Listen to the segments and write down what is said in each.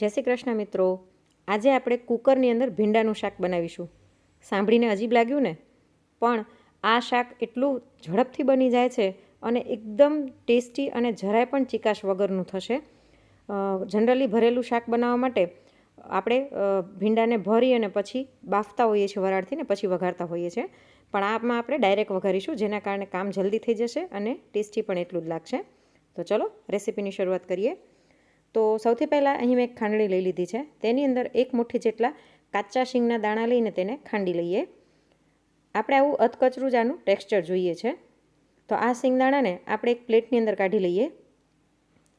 જય શ્રી કૃષ્ણ મિત્રો. આજે આપણે કુકરની અંદર ભીંડાનું શાક બનાવીશું. સાંભળીને અજીબ લાગ્યું ને? પણ આ શાક એટલું ઝડપથી બની જાય છે અને એકદમ ટેસ્ટી અને જરાય પણ ચિકાશ વગરનું થશે. જનરલી ભરેલું શાક બનાવવા માટે આપણે ભીંડાને ભરી અને પછી બાફતા હોઈએ છીએ વરાળથી ને પછી વઘારતા હોઈએ છીએ. પણ આમાં આપણે ડાયરેક્ટ વઘારીશું, જેના કારણે કામ જલ્દી થઈ જશે અને ટેસ્ટી પણ એટલું જ લાગશે. તો ચલો રેસીપીની શરૂઆત કરીએ. તો સૌથી પહેલાં અહીં મેં ખાંડણી લઈ લીધી છે. તેની અંદર એક મુઠ્ઠી જેટલા કાચા શીંગના દાણા લઈને તેને ખાંડી લઈએ. આપણે આવું અધકચરું જ આનું ટેક્સચર જોઈએ છે. તો આ શીંગદાણાને આપણે એક પ્લેટની અંદર કાઢી લઈએ.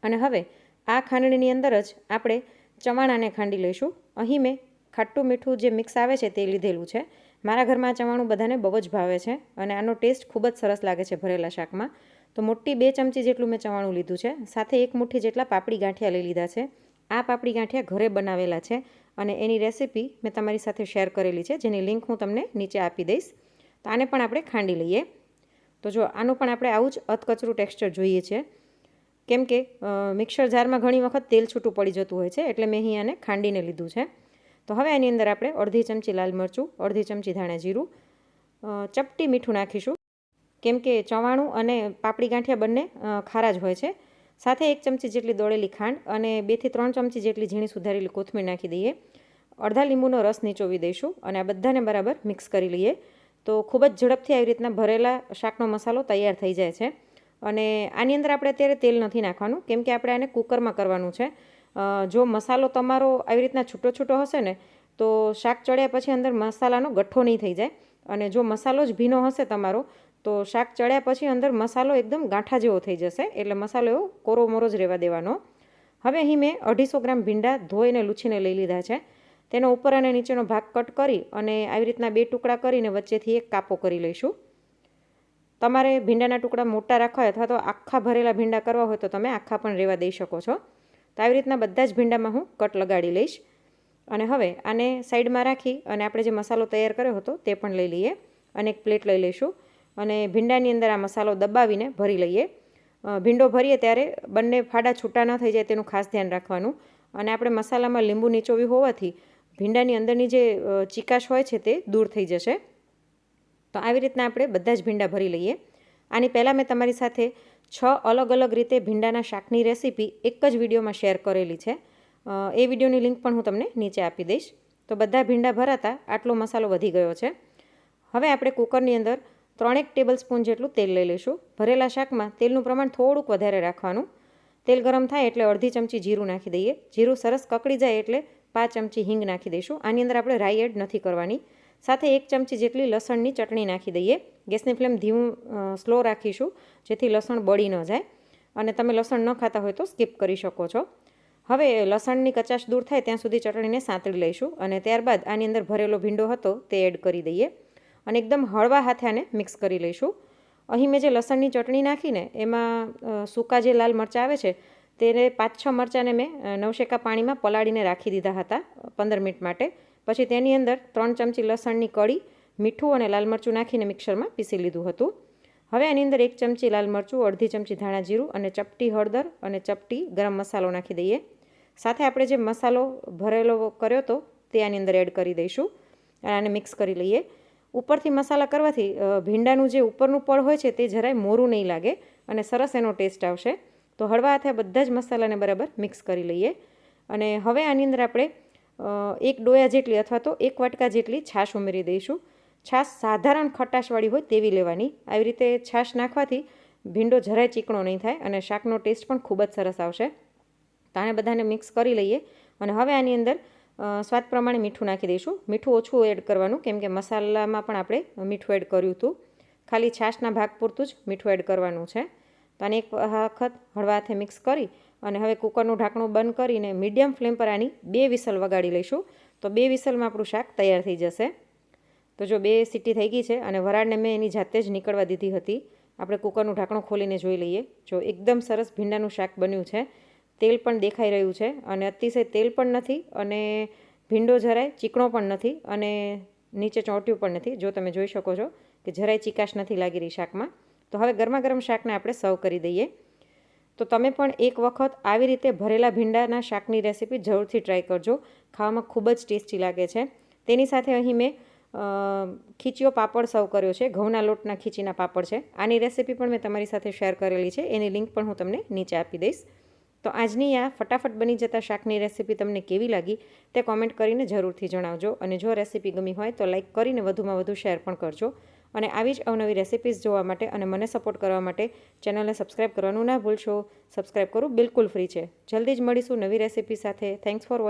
અને હવે આ ખાંડણીની અંદર જ આપણે ચવાણાને ખાંડી લઈશું. અહીં મેં ખાટું મીઠું જે મિક્સ આવે છે તે લીધેલું છે. મારા ઘરમાં ચવાણું બધાને બહુ જ ભાવે છે અને આનો ટેસ્ટ ખૂબ જ સરસ લાગે છે ભરેલા શાકમાં. તો મોટી બે ચમચી જેટલું મેં ચવાણું લીધું છે. સાથે એક મુઠ્ઠી જેટલા પાપડી ગાંઠિયા લઈ લીધા છે. આ પાપડી ગાંઠિયા ઘરે બનાવેલા છે અને એની રેસીપી મેં તમારી સાથે શેર કરેલી છે, જેની લિંક હું તમને નીચે આપી દઈશ. તો આને પણ આપણે ખાંડી લઈએ. તો જો આનું પણ આપણે આવું જ અધકચરું ટેક્સચર જોઈએ છે. કેમ કે મિક્સર જારમાં ઘણી વખત તેલ છૂટું પડી જતું હોય છે, એટલે મેં અહીં આને ખાંડીને લીધું છે. તો હવે એની અંદર આપણે અડધી ચમચી લાલ મરચું, અડધી ચમચી ધાણા જીરું ચપટી મીઠું નાખીશું. કેમ કે ચવાણું અને પાપડી ગાંઠિયા બંને ખારા જ હોય છે. સાથે એક ચમચી જેટલી દોળેલી ખાંડ અને બેથી ત્રણ ચમચી જેટલી ઝીણી સુધારેલી કોથમીર નાખી દઈએ. અડધા લીંબુનો રસ નીચોવી દઈશું અને આ બધાને બરાબર મિક્સ કરી લઈએ. તો ખૂબ જ ઝડપથી આવી રીતના ભરેલા શાકનો મસાલો તૈયાર થઈ જાય છે. અને આની અંદર આપણે અત્યારે તેલ નથી નાખવાનું, કેમ કે આપણે આને કુકરમાં કરવાનું છે. જો મસાલો તમારો આવી રીતના છૂટો છૂટો હશે ને, તો શાક ચડ્યા પછી અંદર મસાલાનો ગઠ્ઠો નહીં થઈ જાય. અને જો મસાલો જ ભીનો હશે તમારો તો શાક ચડ્યા પછી અંદર મસાલો એકદમ ગાંઠા જેવો થઈ જશે. એટલે મસાલો એવો કોરો મોરો જ રહેવા દેવાનો. હવે અહીં મેં અઢીસો ગ્રામ ભીંડા ધોઈને લૂછીને લઈ લીધા છે. તેનો ઉપર અને નીચેનો ભાગ કટ કરી અને આવી રીતના બે ટુકડા કરીને વચ્ચેથી એક કાપો કરી લઈશું. તમારે ભીંડાના ટુકડા મોટા રાખવા હોય અથવા તો આખા ભરેલા ભીંડા કરવા હોય તો તમે આખા પણ રહેવા દઈ શકો છો. તો આવી રીતના બધા જ ભીંડામાં હું કટ લગાડી લઈશ. અને હવે આને સાઈડમાં રાખી અને આપણે જે મસાલો તૈયાર કર્યો હતો તે પણ લઈ લઈએ. અને એક પ્લેટ લઈ લઈશું. અને ભીંડાની અંદર આ મસાલો દબાવીને ભરી લઈએ. ભીંડો ભરીએ ત્યારે બંને ફાડા છૂટા ન થઈ જાય તેનું ખાસ ધ્યાન રાખવાનું. અને આપણે મસાલામાં લીંબુ નીચોવી હોવાથી ભીંડાની અંદરની જે ચિકાશ હોય છે તે દૂર થઈ જશે. તો આવી રીતના આપણે બધા જ ભીંડા ભરી લઈએ. આની પહેલાં મેં તમારી સાથે છ અલગ અલગ રીતે ભીંડાના શાકની રેસીપી એક જ વિડીયોમાં શેર કરેલી છે. એ વિડીયોની લિંક પણ હું તમને નીચે આપી દઈશ. તો બધા ભીંડા ભરાતા આટલો મસાલો વધી ગયો છે. હવે આપણે કુકરની અંદર ત્રણેક ટેબલ સ્પૂન જેટલું તેલ લઈ લઈશું. ભરેલા શાકમાં તેલનું પ્રમાણ થોડુંક વધારે રાખવાનું. તેલ ગરમ થાય એટલે અડધી ચમચી જીરું નાખી દઈએ. જીરું સરસ કકડી જાય એટલે પાંચ ચમચી હિંગ નાખી દઈશું. આની અંદર આપણે રાઈ એડ નથી કરવાની. સાથે એક ચમચી જેટલી લસણની ચટણી નાખી દઈએ. ગેસની ફ્લેમ ધીમું સ્લો રાખીશું જેથી લસણ બળી ન જાય. અને તમે લસણ ન ખાતા હોય તો સ્કીપ કરી શકો છો. હવે લસણની કચાશ દૂર થાય ત્યાં સુધી ચટણીને સાંતળી લઈશું અને ત્યારબાદ આની અંદર ભરેલો ભીંડો હતો તે એડ કરી દઈએ. અને એકદમ હળવા હાથે આને મિક્સ કરી લઈશું. અહીં મેં જે લસણની ચટણી નાખીને એમાં સૂકા જે લાલ મરચાં આવે છે, તેને પાંચ છ મરચાંને મેં નવશેકા પાણીમાં પલાળીને રાખી દીધા હતા પંદર મિનિટ માટે. પછી તેની અંદર ત્રણ ચમચી લસણની કળી, મીઠું અને લાલ મરચું નાખીને મિક્સરમાં પીસી લીધું હતું. હવે આની અંદર એક ચમચી લાલ મરચું, અડધી ચમચી ધાણા જીરું અને ચપટી હળદર અને ચપટી ગરમ મસાલો નાખી દઈએ. સાથે આપણે જે મસાલો ભરેલો કર્યો હતો તે આની અંદર એડ કરી દઈશું અને આને મિક્સ કરી લઈએ. ઉપરથી મસાલા કરવાથી ભીંડાનું જે ઉપરનું પળ હોય છે તે જરાય મોરું નહીં લાગે અને સરસ એનો ટેસ્ટ આવશે. તો હળવા હાથે બધા જ મસાલાને બરાબર મિક્સ કરી લઈએ. અને હવે આની અંદર આપણે એક ડોયા જેટલી અથવા તો એક વાટકા જેટલી છાશ ઉમેરી દઈશું. છાશ સાધારણ ખટાશવાળી હોય તેવી લેવાની. આવી રીતે છાશ નાખવાથી ભીંડો જરાય ચીકણો નહીં થાય અને શાકનો ટેસ્ટ પણ ખૂબ જ સરસ આવશે. તો આને બધાને મિક્સ કરી લઈએ. અને હવે આની અંદર સ્વાદ પ્રમાણે મીઠું નાખી દઈશું. મીઠું ઓછું એડ કરવાનું, કેમ કે મસાલામાં પણ આપણે મીઠું એડ કર્યું હતું. ખાલી છાશના ભાગ પૂરતું જ મીઠું એડ કરવાનું છે. તો આને એક વખત હળવા હાથે મિક્સ કરી અને હવે કુકરનું ઢાંકણું બંધ કરીને મીડિયમ ફ્લેમ પર આની બે વિસલ વગાડી લઈશું. તો બે વિસલમાં આપણું શાક તૈયાર થઈ જશે. તો જો બે સીટી થઈ ગઈ છે અને વરાળને મેં એની જાતે જ નીકળવા દીધી હતી, આપણે કુકરનું ઢાંકણું ખોલીને જોઈ લઈએ. જો એકદમ સરસ ભીંડાનું શાક બન્યું છે તેલ પણ દેખાઈ રહ્યું છે અને અતિશય તેલ પણ નથી અને ભીંડો જરાય ચીકણો પણ નથી અને નીચે ચોંટ્યું પણ નથી. જો તમે જોઈ શકો છો કે જરાય ચીકાશ નથી લાગી રહી શાકમાં. તો હવે ગરમા ગરમ શાકને આપણે સર્વ કરી દઈએ. તો તમે પણ એક વખત આવી રીતે ભરેલા ભીંડાના શાકની રેસીપી જરૂરથી ટ્રાય કરજો. ખાવામાં ખૂબ જ ટેસ્ટી લાગે છે. તેની સાથે અહીં મેં ખીચીઓ પાપડ સર્વ કર્યો છે. ઘઉંના લોટના ખીચીના પાપડ છે. આની રેસીપી પણ મેં તમારી સાથે શેર કરેલી છે. એની લિંક પણ હું તમને નીચે આપી દઈશ. તો આજની આ ફટાફટ બની જતા શાકની રેસીપી તમને કેવી લાગી તે કોમેન્ટ કરીને જરૂરથી જણાવજો. અને જો રેસીપી ગમી હોય તો લાઇક કરીને વધુમાં વધુ શેર પણ કરજો. અને આવી જ અવનવી રેસીપીઝ જોવા માટે અને મને સપોર્ટ કરવા માટે ચેનલને સબસ્ક્રાઈબ કરવાનું ના ભૂલશો. સબસ્ક્રાઈબ કરવું બિલકુલ ફ્રી છે. જલ્દી જ મળીશું નવી રેસીપી સાથે. Thanks for watching